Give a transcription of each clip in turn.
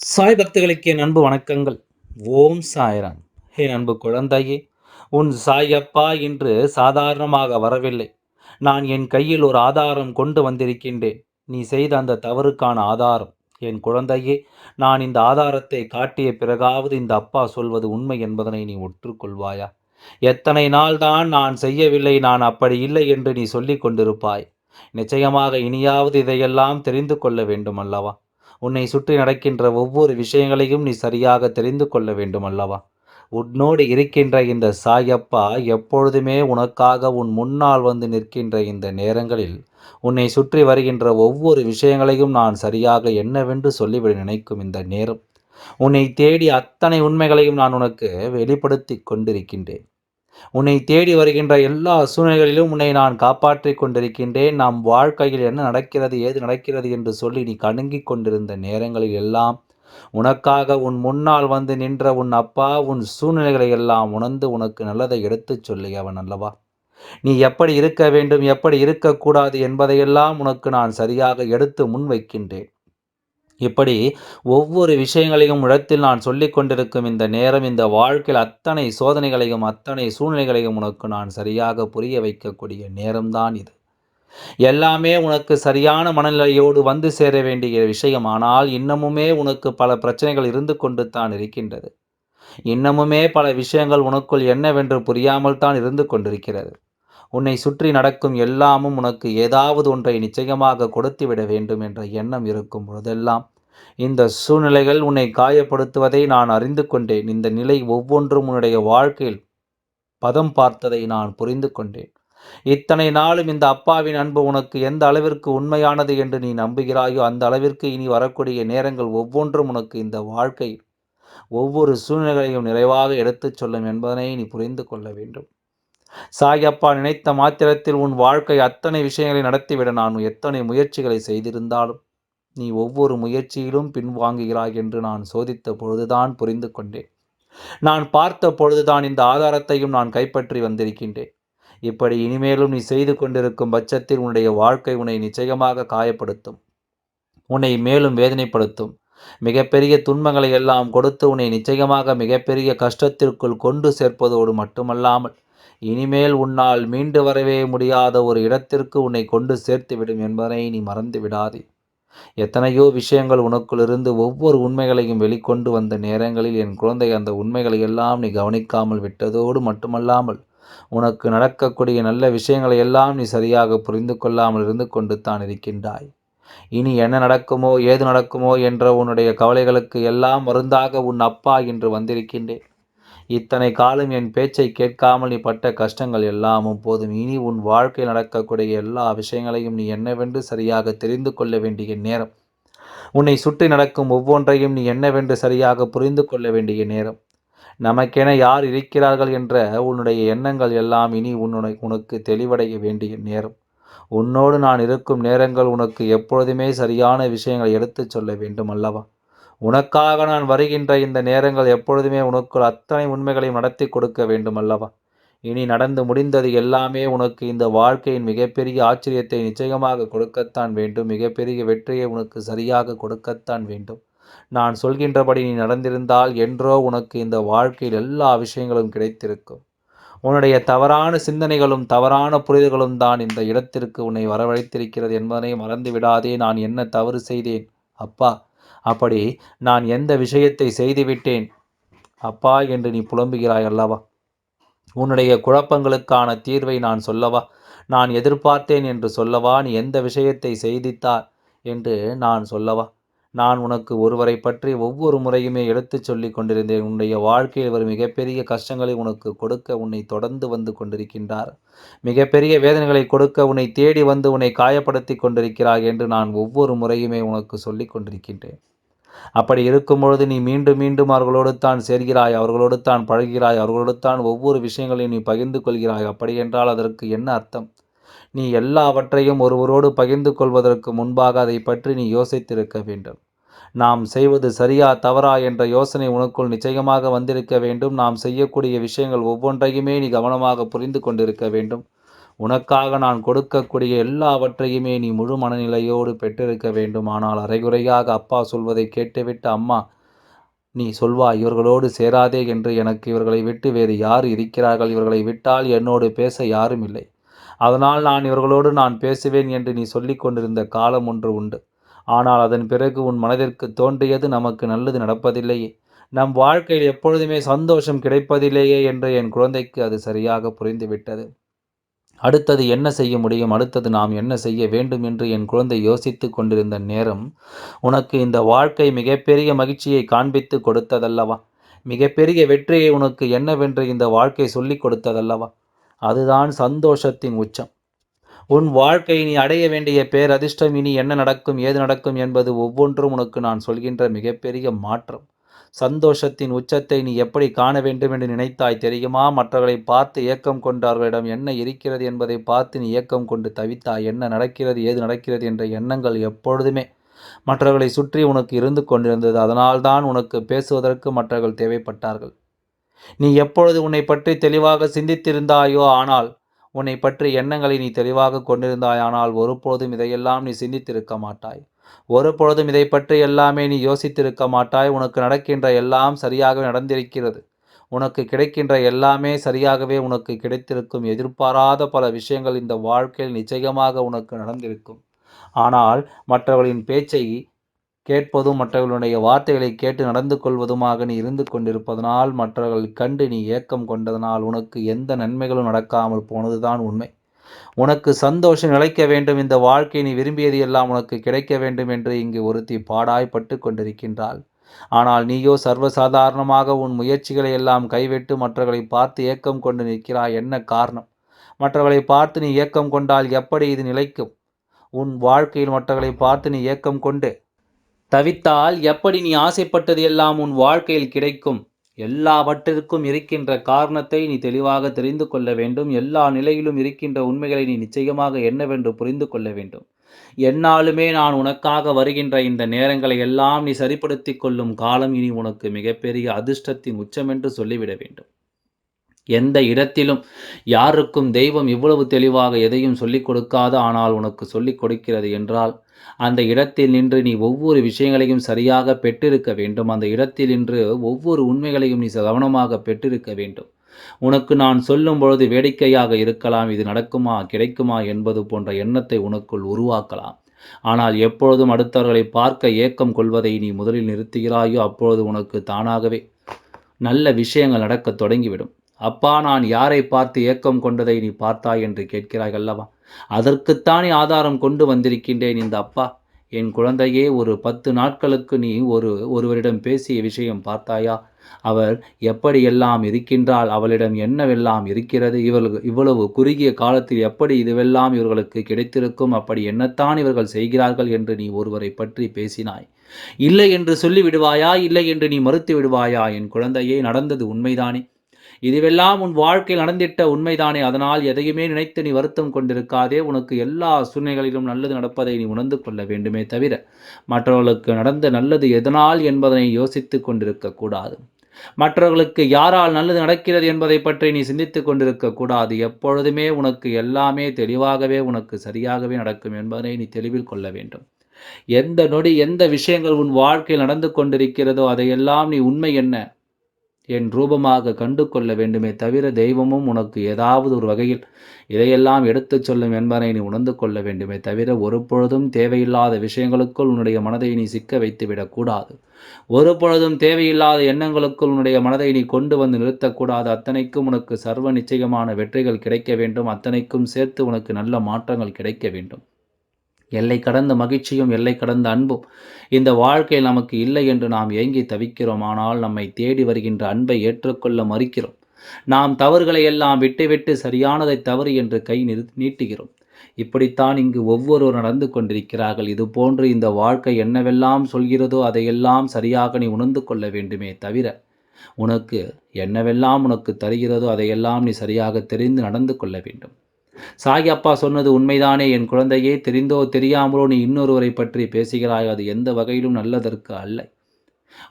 சாய் பக்தர்களுக்கு என் அன்பு வணக்கங்கள். ஓம் சாய்ராம். என் அன்பு குழந்தையே உன் சாயப்பா இன்று சாதாரணமாக வரவில்லை. நான் என் கையில் ஒரு ஆதாரம் கொண்டு வந்திருக்கின்றேன். நீ செய்த அந்த தவறுக்கான ஆதாரம். என் குழந்தையே நான் இந்த ஆதாரத்தை காட்டிய பிறகாவது இந்த அப்பா சொல்வது உண்மை என்பதனை நீ ஒற்றுக்கொள்வாயா? எத்தனை நாள்தான் நான் செய்யவில்லை நான் அப்படி இல்லை என்று நீ சொல்லிக் கொண்டிருப்பாய். நிச்சயமாக இனியாவது இதையெல்லாம் தெரிந்து கொள்ள வேண்டும் அல்லவா உன்னை சுற்றி நடக்கின்ற ஒவ்வொரு விஷயங்களையும் நீ சரியாக தெரிந்து கொள்ள வேண்டும் அல்லவா? உன்னோடு இருக்கின்ற இந்த சாயப்பா எப்பொழுதுமே உனக்காக உன் முன்னால் வந்து நிற்கின்ற இந்த நேரங்களில் உன்னை சுற்றி வருகின்ற ஒவ்வொரு விஷயங்களையும் நான் சரியாக என்னவென்று சொல்லிவிட நினைக்கும் இந்த நேரம். உன்னை தேடி அத்தனை உண்மைகளையும் நான் உனக்கு வெளிப்படுத்தி கொண்டிருக்கின்றேன். உன்னை தேடி வருகின்ற எல்லா சூழ்நிலைகளிலும் உன்னை நான் காப்பாற்றி கொண்டிருக்கின்றேன். நம் வாழ்க்கையில் என்ன நடக்கிறது ஏது நடக்கிறது என்று சொல்லி நீ கணுங்கிக் கொண்டிருந்த நேரங்களில் எல்லாம் உனக்காக உன் முன்னால் வந்து நின்ற உன் அப்பா உன் சூழ்நிலைகளை எல்லாம் உணர்ந்து உனக்கு நல்லதை எடுத்துச் சொல்லி அவன் அல்லவா? நீ எப்படி இருக்க வேண்டும் எப்படி இருக்கக்கூடாது என்பதையெல்லாம் உனக்கு நான் சரியாக எடுத்து முன்வைக்கின்றேன். இப்படி ஒவ்வொரு விஷயங்களையும் இடத்தில் நான் சொல்லிக் கொண்டிருக்கும் இந்த நேரம் இந்த வாழ்க்கையில் அத்தனை சோதனைகளையும் அத்தனை சூழ்நிலைகளையும் உனக்கு நான் சரியாக புரிய வைக்கக்கூடிய நேரம்தான் இது. எல்லாமே உனக்கு சரியான மனநிலையோடு வந்து சேர வேண்டிய விஷயம். ஆனால் இன்னமுமே உனக்கு பல பிரச்சனைகள் இருந்து கொண்டு தான் இருக்கின்றது. இன்னமுமே பல விஷயங்கள் உனக்குள் என்னவென்று புரியாமல் தான் இருந்து கொண்டிருக்கிறது. உன்னை சுற்றி நடக்கும் எல்லாமும் உனக்கு ஏதாவது ஒன்றை நிச்சயமாக கொடுத்துவிட வேண்டும் என்ற எண்ணம் இருக்கும் பொழுதெல்லாம் இந்த சூழ்நிலைகள் உன்னை காயப்படுத்துவதை நான் அறிந்து கொண்டேன். இந்த நிலை ஒவ்வொன்றும் உன்னுடைய வாழ்க்கையில் பதம் பார்த்ததை நான் புரிந்து கொண்டேன். இத்தனை நாளும் இந்த அப்பாவின் அன்பு உனக்கு எந்த அளவிற்கு உண்மையானது என்று நீ நம்புகிறாயோ அந்த அளவிற்கு இனி வரக்கூடிய நேரங்கள் ஒவ்வொன்றும் உனக்கு இந்த வாழ்க்கை ஒவ்வொரு சூழ்நிலைகளையும் நிறைவாக எடுத்துச் சொல்லும் என்பதனை நீ புரிந்து கொள்ள வேண்டும். சாயப்பா நினைத்த மாத்திரத்தில் உன் வாழ்க்கை அத்தனை விஷயங்களை நடத்திவிட நான் எத்தனை முயற்சிகளை செய்திருந்தாலும் நீ ஒவ்வொரு முயற்சியிலும் பின்வாங்குகிறாய் என்று நான் சோதித்த பொழுதுதான் புரிந்து கொண்டேன். நான் பார்த்த பொழுதுதான் இந்த ஆதாரத்தையும் நான் கைப்பற்றி வந்திருக்கின்றேன். இப்படி இனிமேலும் நீ செய்து கொண்டிருக்கும் பட்சத்தில் உன்னுடைய வாழ்க்கை உன்னை நிச்சயமாக காயப்படுத்தும். உன்னை மேலும் வேதனைப்படுத்தும். மிகப்பெரிய துன்பங்களை எல்லாம் கொடுத்து உன்னை நிச்சயமாக மிகப்பெரிய கஷ்டத்திற்குள் கொண்டு சேர்ப்பதோடு மட்டுமல்லாமல் இனிமேல் உன்னால் மீண்டு வரவே முடியாத ஒரு இடத்திற்கு உன்னை கொண்டு சேர்த்துவிடும் என்பதை நீ மறந்து விடாதே. எத்தனையோ விஷயங்கள் உனக்குள்ளிருந்து ஒவ்வொரு உண்மைகளையும் வெளிக்கொண்டு வந்த நேரங்களில் என் குழந்தை அந்த உண்மைகளை எல்லாம் நீ கவனிக்காமல் விட்டதோடு மட்டுமல்லாமல் உனக்கு நடக்கக்கூடிய நல்ல விஷயங்களை எல்லாம் நீ சரியாக புரிந்து கொள்ளாமல் இருந்து கொண்டு தான் இருக்கின்றாய். இனி என்ன நடக்குமோ ஏது நடக்குமோ என்ற உன்னுடைய கவலைகளுக்கு எல்லாம் மருந்தாக உன் அப்பா என்று வந்திருக்கின்றேன். இத்தனை காலம் என் பேச்சை கேட்காமல் நீ பட்ட கஷ்டங்கள் எல்லாமும் போதும். இனி உன் வாழ்க்கையில் நடக்கக்கூடிய எல்லா விஷயங்களையும் நீ என்னவென்று சரியாக தெரிந்து கொள்ள வேண்டிய நேரம். உன்னை சுற்றி நடக்கும் ஒவ்வொன்றையும் நீ என்னவென்று சரியாக புரிந்து கொள்ள வேண்டிய நேரம். நமக்கென யார் இருக்கிறார்கள் என்ற உன்னுடைய எண்ணங்கள் எல்லாம் இனி உன்னுடைய உனக்கு தெளிவடைய வேண்டிய நேரம். உன்னோடு நான் இருக்கும் நேரங்கள் உனக்கு எப்பொழுதுமே சரியான விஷயங்களை எடுத்துச் சொல்ல வேண்டும் அல்லவா? உனக்காக நான் வருகின்ற இந்த நேரங்கள் எப்பொழுதுமே உனக்குள் அத்தனை உண்மைகளையும் நடத்தி கொடுக்க வேண்டும் அல்லவா இனி நடந்து முடிந்தது எல்லாமே உனக்கு இந்த வாழ்க்கையின் மிகப்பெரிய ஆச்சரியத்தை நிச்சயமாக கொடுக்கத்தான் வேண்டும். மிகப்பெரிய வெற்றியை உனக்கு சரியாக கொடுக்கத்தான் வேண்டும். நான் சொல்கின்றபடி நீ நடந்திருந்தால் என்றோ உனக்கு இந்த வாழ்க்கையில் எல்லா விஷயங்களும் கிடைத்திருக்கும். உன்னுடைய தவறான சிந்தனைகளும் தவறான புரிதல்களும் தான் இந்த இடத்திற்கு உன்னை வரவழைத்திருக்கிறது என்பதனை மறந்து விடாதே நான் என்ன தவறு செய்தேன்? அப்பா அப்படி நான் எந்த விஷயத்தை செய்துவிட்டேன்? அப்பா என்று நீ புலம்புகிறாய் அல்லவா? உன்னுடைய குழப்பங்களுக்கான தீர்வை நான் சொல்லவா? நான் எதிர்பார்த்தேன் என்று சொல்லவா? நீ எந்த விஷயத்தை செய்தித்தார்? என்று நான் சொல்லவா? நான் உனக்கு ஒருவரை பற்றி ஒவ்வொரு முறையுமே எடுத்துச் சொல்லி கொண்டிருந்தேன். உன்னுடைய வாழ்க்கையில் வரும் மிகப்பெரிய கஷ்டங்களை உனக்கு கொடுக்க உன்னை தொடர்ந்து வந்து கொண்டிருக்கின்றார். மிகப்பெரிய வேதனைகளை கொடுக்க உன்னை தேடி வந்து உன்னை காயப்படுத்தி கொண்டிருக்கிறாய் என்று நான் ஒவ்வொரு முறையுமே உனக்கு சொல்லி கொண்டிருக்கின்றேன். அப்படி இருக்கும் பொழுது நீ மீண்டும் மீண்டும் அவர்களோடு தான் சேர்கிறாய் அவர்களோடு தான் பழகிறாய் அவர்களோடு தான் ஒவ்வொரு விஷயங்களையும் நீ பகிர்ந்து கொள்கிறாய். அப்படி என்றால் அதற்கு என்ன அர்த்தம்? நீ எல்லாவற்றையும் ஒருவரோடு பகிர்ந்து கொள்வதற்கு முன்பாக அதை பற்றி நீ யோசித்திருக்க வேண்டும். நாம் செய்வது சரியா தவறா என்ற யோசனை உனக்குள் நிச்சயமாக வந்திருக்க வேண்டும். நாம் செய்யக்கூடிய விஷயங்கள் ஒவ்வொன்றையுமே நீ கவனமாக புரிந்து கொண்டிருக்க வேண்டும். உனக்காக நான் கொடுக்கக்கூடிய எல்லாவற்றையுமே நீ முழு மனநிலையோடு பெற்றிருக்க வேண்டும். ஆனால் அரைகுறையாக அப்பா சொல்வதை கேட்டுவிட்டு அம்மா நீ சொல்வா இவர்களோடு சேராதே என்று எனக்கு இவர்களை விட்டு வேறு யார் இருக்கிறார்கள்? இவர்களை விட்டால் என்னோடு பேச யாரும் இல்லை. அதனால் நான் இவர்களோடு நான் பேசுவேன் என்று நீ சொல்லிக் கொண்டிருந்த காலம் ஒன்று உண்டு. ஆனால் அதன் பிறகு உன் மனதிற்கு தோன்றியது நமக்கு நல்லது நடப்பதில்லையே. நம் வாழ்க்கையில் எப்பொழுதுமே சந்தோஷம் கிடைப்பதில்லையே என்று என் குழந்தைக்கு அது சரியாக புரிந்துவிட்டது. அடுத்தது என்ன செய்ய முடியும்? அடுத்தது நாம் என்ன செய்ய வேண்டும் என்று என் குழந்தை யோசித்து கொண்டிருந்த நேரம் உனக்கு இந்த வாழ்க்கை மிகப்பெரிய மகிழ்ச்சியை காண்பித்து கொடுத்ததல்லவா? மிகப்பெரிய வெற்றியை உனக்கு என்னவென்று இந்த வாழ்க்கை சொல்லிக் கொடுத்ததல்லவா? அதுதான் சந்தோஷத்தின் உச்சம். உன் வாழ்க்கை நீ அடைய வேண்டிய பேரதிர்ஷ்டம் இனி என்ன நடக்கும் ஏது நடக்கும் என்பது ஒவ்வொன்றும் உனக்கு நான் சொல்கின்ற மிகப்பெரிய மாற்றம். சந்தோஷத்தின் உச்சத்தை நீ எப்படி காண வேண்டும் என்று நினைத்தாய் தெரியுமா? மற்றவர்களை பார்த்து ஏக்கம் கொண்டார்களிடம் என்ன இருக்கிறது என்பதை பார்த்து நீ ஏக்கம் கொண்டு தவித்தாய். என்ன நடக்கிறது ஏது நடக்கிறது என்ற எண்ணங்கள் எப்பொழுதுமே மற்றவர்களை சுற்றி உனக்கு இருந்து கொண்டிருந்தது. அதனால்தான் உனக்கு பேசுவதற்கு மற்றவர்கள் தேவைப்பட்டார்கள். நீ எப்பொழுது உன்னை பற்றி தெளிவாக சிந்தித்திருந்தாயோ ஆனால் உன்னை பற்றி எண்ணங்களை நீ தெளிவாக கொண்டிருந்தாயானால் ஒருபொழுதும் இதையெல்லாம் நீ சிந்தித்திருக்க மாட்டாய். ஒரு பொழுதும் இதை பற்றி எல்லாமே நீ யோசித்திருக்க மாட்டாய். உனக்கு நடக்கின்ற எல்லாம் சரியாகவே நடந்திருக்கிறது. உனக்கு கிடைக்கின்ற எல்லாமே சரியாகவே உனக்கு கிடைத்திருக்கும். எதிர்பாராத பல விஷயங்கள் இந்த வாழ்க்கையில் நிச்சயமாக உனக்கு நடந்திருக்கும். ஆனால் மற்றவர்களின் பேச்சை கேட்பதும் மற்றவர்களுடைய வார்த்தைகளை கேட்டு நடந்து கொள்வதுமாக நீ இருந்து கொண்டிருப்பதனால் மற்றவர்கள் கண்டு நீ ஏக்கம் கொண்டதனால் உனக்கு எந்த நன்மைகளும் நடக்காமல் போனதுதான் உண்மை. உனக்கு சந்தோஷம் நிலைக்க வேண்டும். இந்த வாழ்க்கை நீ விரும்பியது எல்லாம் உனக்கு கிடைக்க வேண்டும் என்று இங்கு ஒருத்தி பாடாய்ப்பட்டு கொண்டிருக்கின்றாள். ஆனால் நீயோ சர்வசாதாரணமாக உன் முயற்சிகளை எல்லாம் கைவிட்டு மற்றவர்களை பார்த்து ஏக்கம் கொண்டு நிற்கிறாய். என்ன காரணம்? மற்றவர்களை பார்த்து நீ ஏக்கம் கொண்டால் எப்படி இது நிலைக்கும்? உன் வாழ்க்கையில் மற்றவர்களை பார்த்து நீ ஏக்கம் கொண்டு தவித்தால் எப்படி நீ ஆசைப்பட்டது எல்லாம் உன் வாழ்க்கையில் கிடைக்கும்? எல்லாவற்றிற்கும் இருக்கின்ற காரணத்தை நீ தெளிவாக தெரிந்து கொள்ள வேண்டும். எல்லா நிலையிலும் இருக்கின்ற உண்மைகளை நீ நிச்சயமாக என்னவென்று புரிந்து கொள்ள வேண்டும். என்னாலுமே நான் உனக்காக வருகின்ற இந்த நேரங்களை எல்லாம் நீ சரிப்படுத்தி கொள்ளும் காலம் இனி உனக்கு மிகப்பெரிய அதிர்ஷ்டத்தின் உச்சமென்று சொல்லிவிட வேண்டும். எந்த இடத்திலும் யாருக்கும் தெய்வம் இவ்வளவு தெளிவாக எதையும் சொல்லிக் கொடுக்காது ஆனால் உனக்கு சொல்லிக் கொடுக்கிறது என்றால் அந்த இடத்தில் நின்று நீ ஒவ்வொரு விஷயங்களையும் சரியாக பெற்றிருக்க வேண்டும். அந்த இடத்தில் நின்று ஒவ்வொரு உண்மைகளையும் நீ கவனமாக பெற்றிருக்க வேண்டும். உனக்கு நான் சொல்லும் பொழுது வேடிக்கையாக இருக்கலாம் இது நடக்குமா கிடைக்குமா என்பது போன்ற எண்ணத்தை உனக்குள் உருவாக்கலாம். ஆனால் எப்பொழுதும் அடுத்தவர்களை பார்க்க ஏக்கம் கொள்வதை நீ முதலில் நிறுத்துகிறாயோ அப்பொழுது உனக்கு தானாகவே நல்ல விஷயங்கள் நடக்க தொடங்கிவிடும். அப்பா நான் யாரை பார்த்து ஏக்கம் கொண்டதை நீ பார்த்தாய் என்று கேட்கிறாய் அல்லவா? அதற்குத்தானே ஆதாரம் கொண்டு வந்திருக்கின்றேன் இந்த அப்பா. என் குழந்தையே ஒரு பத்து நாட்களுக்கு நீ ஒரு ஒருவரிடம் பேசிய விஷயம் பார்த்தாயா? அவர் எப்படியெல்லாம் இருக்கின்றால் அவளிடம் என்னவெல்லாம் இருக்கிறது? இவர்கள் இவ்வளவு குறுகிய காலத்தில் எப்படி இதுவெல்லாம் இவர்களுக்கு கிடைத்திருக்கும்? அப்படி என்னத்தான் இவர்கள் செய்கிறார்கள் என்று நீ ஒருவரை பற்றி பேசினாய். இல்லை என்று சொல்லி விடுவாயா இல்லை என்று நீ மறுத்து விடுவாயா என் குழந்தையே நடந்தது உண்மைதானே. இதுவெல்லாம் உன் வாழ்க்கையில் நடந்திட்ட உண்மைதானே. அதனால் எதையுமே நினைத்து நீ வருத்தம் கொண்டிருக்காதே. உனக்கு எல்லா சூழ்நிலைகளிலும் நல்லது நடப்பதை நீ உணர்ந்து கொள்ள வேண்டுமே தவிர மற்றவர்களுக்கு நடந்த நல்லது எதனால் என்பதனை யோசித்து கொண்டிருக்க கூடாது. மற்றவர்களுக்கு யாரால் நல்லது நடக்கிறது என்பதை பற்றி நீ சிந்தித்து கொண்டிருக்க கூடாது. எப்பொழுதுமே உனக்கு எல்லாமே தெளிவாகவே உனக்கு சரியாகவே நடக்கும் என்பதனை நீ தெளிவில் கொள்ள வேண்டும். எந்த நொடி எந்த விஷயங்கள் உன் வாழ்க்கையில் நடந்து கொண்டிருக்கிறதோ அதையெல்லாம் நீ உண்மை என்ன? என் ரூபமாக கண்டு கொள்ள வேண்டுமே தவிர தெய்வமும் உனக்கு ஏதாவது ஒரு வகையில் இதையெல்லாம் எடுத்துச் சொல்லும் என்பதை நீ உணர்ந்து கொள்ள வேண்டுமே தவிர ஒரு பொழுதும் தேவையில்லாத விஷயங்களுக்குள் உன்னுடைய மனதை நீ சிக்க வைத்துவிடக்கூடாது ஒரு பொழுதும் தேவையில்லாத எண்ணங்களுக்குள் உன்னுடைய மனதை நீ கொண்டு வந்து நிறுத்தக்கூடாது. அத்தனைக்கும் உனக்கு சர்வ நிச்சயமான வெற்றிகள் கிடைக்க வேண்டும். அத்தனைக்கும் சேர்த்து உனக்கு நல்ல மாற்றங்கள் கிடைக்க வேண்டும். எல்லை கடந்த மகிழ்ச்சியும் எல்லை கடந்த அன்பும் இந்த வாழ்க்கையில் நமக்கு இல்லை என்று நாம் ஏங்கி தவிக்கிறோம். ஆனால் நம்மை தேடி வருகின்ற அன்பை ஏற்றுக்கொள்ள மறுக்கிறோம். நாம் தவறுகளை எல்லாம் விட்டுவிட்டு சரியானதை தவறு என்று கை நிறு நீட்டுகிறோம். இப்படித்தான் இங்கு ஒவ்வொருவர் நடந்து கொண்டிருக்கிறார்கள். இது போன்று இந்த வாழ்க்கை என்னவெல்லாம் சொல்கிறதோ அதையெல்லாம் சரியாக நீ உணர்ந்து கொள்ள வேண்டுமே தவிர உனக்கு என்னவெல்லாம் உனக்கு தருகிறதோ அதையெல்லாம் நீ சரியாக தெரிந்து நடந்து கொள்ள வேண்டும். சாகி அப்பா சொன்னது உண்மைதானே? என் குழந்தையே தெரிந்தோ தெரியாமலோ நீ இன்னொருவரை பற்றி பேசுகிறாய். அது எந்த வகையிலும் நல்லதற்கு அல்ல.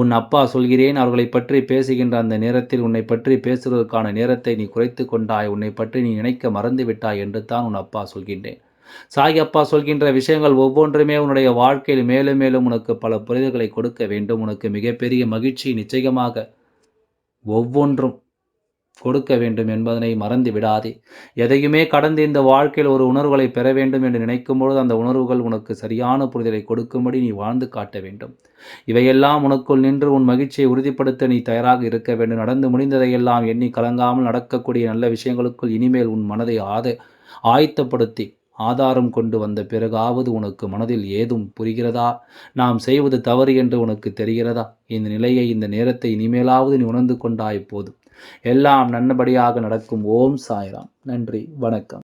உன் அப்பா சொல்கிறேன் அவர்களை பற்றி பேசுகின்ற அந்த நேரத்தில் உன்னை பற்றி பேசுவதற்கான நேரத்தை நீ குறைத்து கொண்டாய். உன்னை பற்றி நீ நினைக்க மறந்து விட்டாய் என்று தான் உன் அப்பா சொல்கின்றேன். சாகி அப்பா சொல்கின்ற விஷயங்கள் ஒவ்வொன்றுமே உன்னுடைய வாழ்க்கையில் மேலும் மேலும் உனக்கு பல புரிதல்களை கொடுக்க வேண்டும். உனக்கு மிகப்பெரிய மகிழ்ச்சி நிச்சயமாக ஒவ்வொன்றும். கொடுக்க வேண்டும் என்பதனை மறந்து விடாதே. எதையுமே கடந்து இந்த வாழ்க்கையில் ஒரு உணர்வுகளை பெற வேண்டும் என்று நினைக்கும் பொழுது அந்த உணர்வுகள் உனக்கு சரியான புரிதலை கொடுக்கும்படி நீ வாழ்ந்து காட்ட வேண்டும். இவையெல்லாம் உனக்குள் நின்று உன் மகிழ்ச்சியை உறுதிப்படுத்த நீ தயாராக இருக்க வேண்டும். நடந்து முடிந்ததையெல்லாம் எண்ணி கலங்காமல் நடக்கக்கூடிய நல்ல விஷயங்களுக்குள் இனிமேல் உன் மனதை ஆத ஆயத்தப்படுத்தி ஆதாரம் கொண்டு வந்த பிறகாவது உனக்கு மனதில் ஏதும் புரிகிறதா? நாம் செய்வது தவறு என்று உனக்கு தெரிகிறதா? இந்த நிலையை இந்த நேரத்தை இனிமேலாவது நீ உணர்ந்து கொண்டாய் போதும். எல்லாம் நன்னபடியாக நடக்கும். ஓம் சாய்ராம். நன்றி. வணக்கம்.